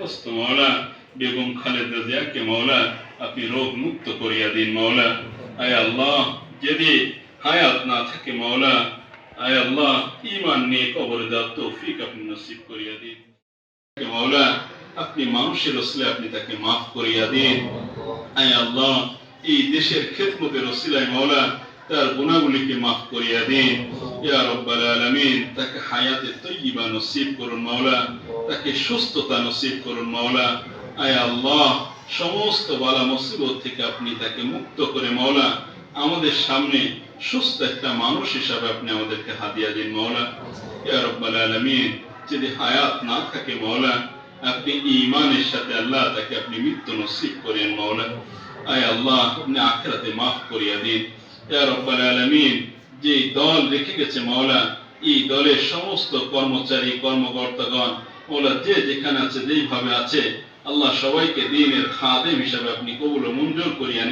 অসুস্থ মাওলা। বেগম খালেদা জিয়াকে, মাওলা, আপনি রোগ মুক্ত করিয়া দিন, মাওলা। আয় আল্লাহ, যদি হায়াত না থাকে, মাওলা, আয় আল্লাহ ইমান নিয়ে কবরে দেওয়ার তৌফিক আপনি নসিব করিয়া দিন। মাওলা, আপনি মানুষের রসলে আপনি তাকে মাফ করিয়া দিন। আয় আল্লাহ, এই দেশের খেদমতের রসিলায় মাওলা, তার গুণাগুলিকে মাফ করিয়া দিন। ইয়া রব্বাল আলামিন তাকে হায়াতে তৈয়বা নসিব করুন মাওলা, তাকে সুস্থতা নসিব করুন মাওলা। আয় আল্লাহ, সমস্ত বালা মুসিবত থেকে আপনি তাকে মুক্ত করে মাওলা। আমাদের সামনে সুস্থ একটা মানুষ হিসাবে আপনি আমাদেরকে হাদিয়া দিন মাওলা। ইয়া রব্বাল আলামিন, যদি হায়াত না থাকে মাওলা, আপনি ঈমানের সাথে আল্লাহ তাকে আপনি মৃত্যু নসিব করেন মাওলা। আয় আল্লাহ, আপনি আখিরাতে মাফ করিয়া দিন। ইয়া রব্বাল আলামিন যে দল রেখে গেছে মাওলা, এই দলের সমস্ত কর্মচারী, কর্মকর্তাগণ, মাওলা, যে যেখানে আছে, যেইভাবে আছে, আল্লাহ সবাইকে দিনের খাদেম হিসাবে আপনি কবুল মঞ্জুর করিয়া